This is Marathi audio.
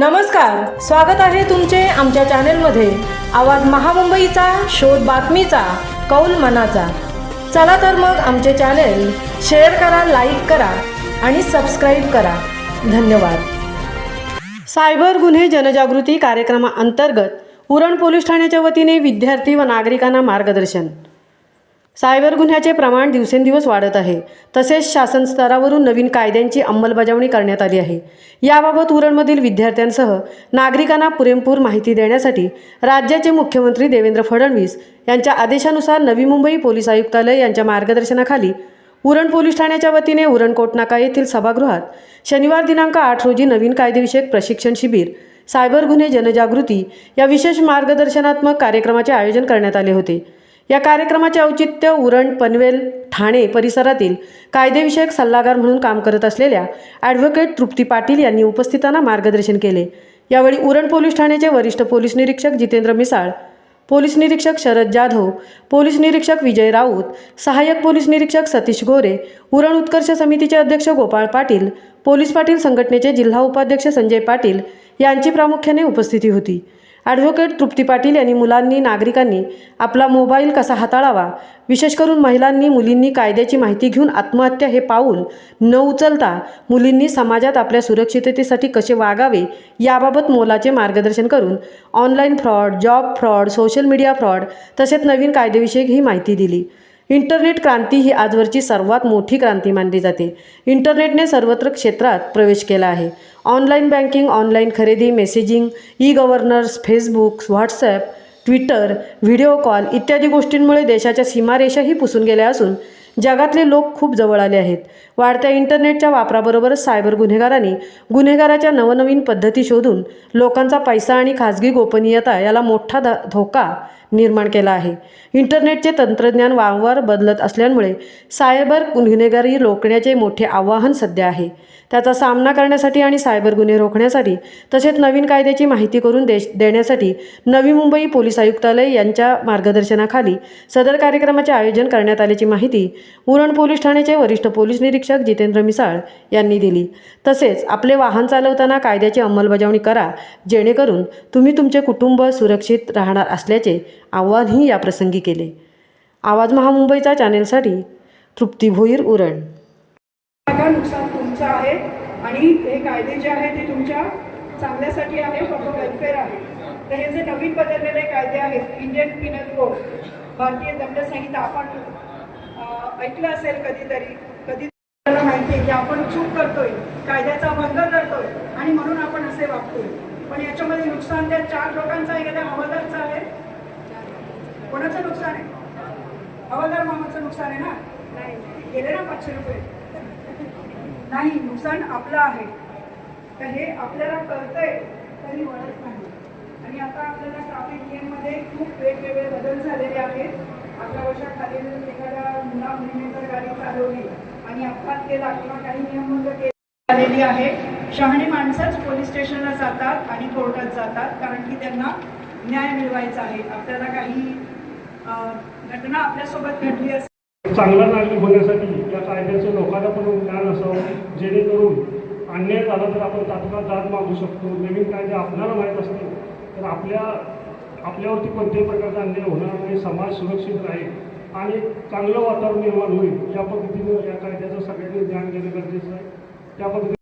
नमस्कार स्वागत आहे तुमचे आमच्या चॅनेलमध्ये. आवाज महामुंबईचा शोध बातमीचा कौल मनाचा. चला तर मग आमचे चॅनेल शेअर करा लाईक करा आणि सबस्क्राईब करा. धन्यवाद. सायबर गुन्हे जनजागृती कार्यक्रमाअंतर्गत उरण पोलीस ठाण्याच्या वतीने विद्यार्थी व नागरिकांना मार्गदर्शन. सायबर गुन्ह्याचे प्रमाण दिवसेंदिवस वाढत आहे. तसेच शासन स्तरावरून नवीन कायद्यांची अंमलबजावणी करण्यात आली आहे. याबाबत उरणमधील विद्यार्थ्यांसह नागरिकांना पुरेपूर माहिती देण्यासाठी राज्याचे मुख्यमंत्री देवेंद्र फडणवीस यांच्या आदेशानुसार नवी मुंबई पोलीस आयुक्तालय यांच्या मार्गदर्शनाखाली उरण पोलीस ठाण्याच्या वतीने उरण कोटनाका येथील सभागृहात शनिवार दिनांक आठ रोजी नवीन कायदेविषयक प्रशिक्षण शिबिर सायबर गुन्हे जनजागृती या विशेष मार्गदर्शनात्मक कार्यक्रमाचे आयोजन करण्यात आले होते. या कार्यक्रमाचे औचित्य उरण पनवेल ठाणे परिसरातील कायदेविषयक सल्लागार म्हणून काम करत असलेल्या ॲडव्होकेट तृप्ती पाटील यांनी उपस्थितांना मार्गदर्शन केले. यावेळी उरण पोलीस ठाण्याचे वरिष्ठ पोलीस निरीक्षक जितेंद्र मिसाळ पोलीस निरीक्षक शरद जाधव पोलीस निरीक्षक विजय राऊत सहाय्यक पोलीस निरीक्षक सतीश गोरे उरण उत्कर्ष समितीचे अध्यक्ष गोपाळ पाटील पोलीस पाटील संघटनेचे जिल्हा उपाध्यक्ष संजय पाटील यांची प्रामुख्याने उपस्थिती होती. ॲडव्होकेट तृप्ती पाटील यांनी मुलांनी नागरिकांनी आपला मोबाईल कसा हाताळावा? विशेष करून महिलांनी मुलींनी कायद्याची माहिती घेऊन आत्महत्या हे पाऊल न उचलता मुलींनी समाजात आपल्या सुरक्षिततेसाठी कसे वागावे याबाबत मोलाचे मार्गदर्शन करून online fraud job fraud social media fraud तसेच नवीन कायदेविषयक ही माहिती दिली. इंटरनेट क्रांती ही आजवरची सर्वात मोठी क्रांती मानली जाते. इंटरनेटने सर्वत्र क्षेत्रात प्रवेश केला आहे. ऑनलाईन बँकिंग ऑनलाईन खरेदी messaging e governance Facebook WhatsApp Twitter video call इत्यादी गोष्टींमुळे देशाच्या सीमारेषाही पुसून गेल्या असून जगातले लोक खूप जवळ आले आहेत. वाढत्या इंटरनेटच्या वापराबरोबरच सायबर गुन्हेगारांनी गुन्हेगाराच्या नवनवीन पद्धती शोधून लोकांचा पैसा आणि खाजगी गोपनीयता याला मोठा ध धोका निर्माण केला आहे. इंटरनेटचे तंत्रज्ञान वारंवार बदलत असल्यामुळे सायबर गुन्हेगारी रोखण्याचे मोठे आव्हान सध्या आहे. त्याचा सामना करण्यासाठी आणि सायबर गुन्हे रोखण्यासाठी तसेच नवीन कायद्याची माहिती करून देश देण्यासाठी नवी मुंबई पोलीस आयुक्तालय यांच्या मार्गदर्शनाखाली सदर कार्यक्रमाचे आयोजन करण्यात आल्याची माहिती उरण पोलीस ठाण्याचे वरिष्ठ पोलीस निरीक्षक जितेंद्र मिसाळ यांनी दिली. तसेच आपले वाहन चालवताना कायद्याची अंमलबजावणी करा जेणेकरून तुम्ही तुमचे कुटुंब सुरक्षित राहणार असल्याचे आव्हानही याप्रसंगी केले. आवाज महामुंबईचा चॅनेलसाठी तृप्ती भोईर उरण. नुकसान तुमचं आहे आणि हे कायदे जे आहे ते तुमच्या चांगल्यासाठी आहे फक्त वेलफेअर आहे. तर हे जे नवीन बदललेले कायदे आहेत इंडियन पिनल कोड भारतीय दंडसंहिता आपण ऐकलं असेल कधीतरी कधी आपल्याला माहिती आहे की आपण चूक करतोय कायद्याचा भंग करतोय आणि म्हणून आपण असे वागतोय. पण याच्यामध्ये नुकसान त्या चार लोकांचं आहे का त्या हवालदारचं आहे? कोणाचं नुकसान आहे? हवालदार मामाचं नुकसान आहे ना? नाही. गेले ना पाचशे रुपये? नाही नुकसान आपलं आहे. तर हे आपल्याला कळतंय तरी वळत नाही. आणि आता आपल्याला ट्रॅफिक नियममध्ये खूप वेगवेगळे बदल झालेले आहेत. अकरा वर्षाखालील एखाद्या मुला मुलीने जर गाडी चालवली आणि अपघात केला किंवा काही नियम भंग केले झालेली आहे शहाणी माणसंच पोलीस स्टेशनला जातात आणि कोर्टात जातात कारण की त्यांना न्याय मिळवायचा आहे. आपल्याला काही घटना आपल्यासोबत घडली असते चांगला नागरिक होण्यासाठी या कायद्याचं लोकांना पण ज्ञान असावं जेणेकरून अन्याय झाला तर आपण तात्काळ दाद मागू शकतो. नवीन कायदे आपल्याला माहीत असतील तर आपल्या आपल्यावरती कोणत्याही प्रकारचा अन्याय होणार नाही. समाज सुरक्षित राहील आणि चांगलं वातावरण निर्माण होईल. या पद्धतीनं या कायद्याचं सगळ्यांनी ज्ञान घेणं गरजेचं आहे. त्या पद्धतीने